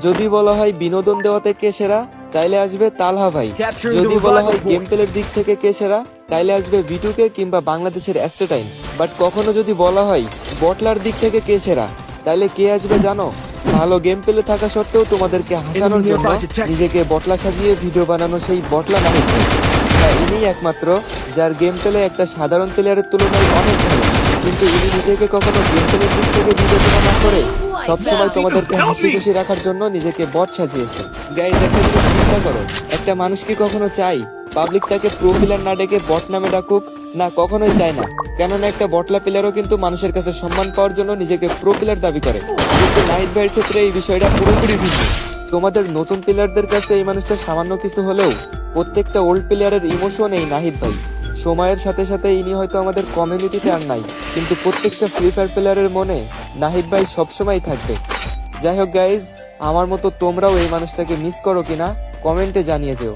যদি বলা হয় বিনোদন দেওয়াতে কে সেরা তাইলে আসবে তালহা ভাই। যদি বলা হয় গেম. প্লের দিক থেকে কে সেরা তাইলে আসবে ভিটুকে কিংবা বাংলাদেশের অ্যাস্টেটাইন বাট কখনো যদি বলা হয় বটলার দিক থেকে কে সেরা তাইলে কে আসবে জানো? ভালো গেম প্লে থাকা সত্ত্বেও তোমাদেরকে হাসানোর জন্য নিজেকে বটলা সাজিয়ে ভিডিও বানানো সেই বটলা হ্যাঁ, ইনি একমাত্র যার গেম প্লে একটা সাধারণ প্লেয়ারের তুলনায় অনেক ভালো। কিন্তু ইনি নিজেকে কখনো গেম প্লের দিক থেকে সবসময় তোমাদেরকে হাসি খুশি রাখার জন্য নিজেকে বট সাজিয়েছে। গাইজ একটা জিনিস চিন্তা করো। একটা মানুষ কি কখনো চাই পাবলিক তাকে প্রো প্লেয়ার না ডেকে বট নামে ডাকুক? না কখনোই চায় না। কেননা একটা বটলা প্লেয়ারও কিন্তু মানুষের কাছে সম্মান পাওয়ার জন্য নিজেকে প্রো প্লেয়ার দাবি করে। কিন্তু নাইট ভাইয়ের ক্ষেত্রে এই বিষয়টা পুরোপুরি ভিন্ন। তোমাদের নতুন প্লেয়ারদের কাছে এই মানুষটা সামান্য কিছু হলেও প্রত্যেকটা ওল্ড প্লেয়ারের ইমোশন এই নাহিদ ভাই। সময়ের সাথে সাথে ইনি হয়তো আমাদের কমিউনিটিতে আর নাই, কিন্তু প্রত্যেকটা ফ্রি ফায়ার প্লেয়ারের মনে নাহিদ ভাই সবসময় থাকবে। যাই হোক গাইজ আমার মতো তোমরাও এই মানুষটাকে মিস করো কিনা কমেন্টে জানিয়ে যেও।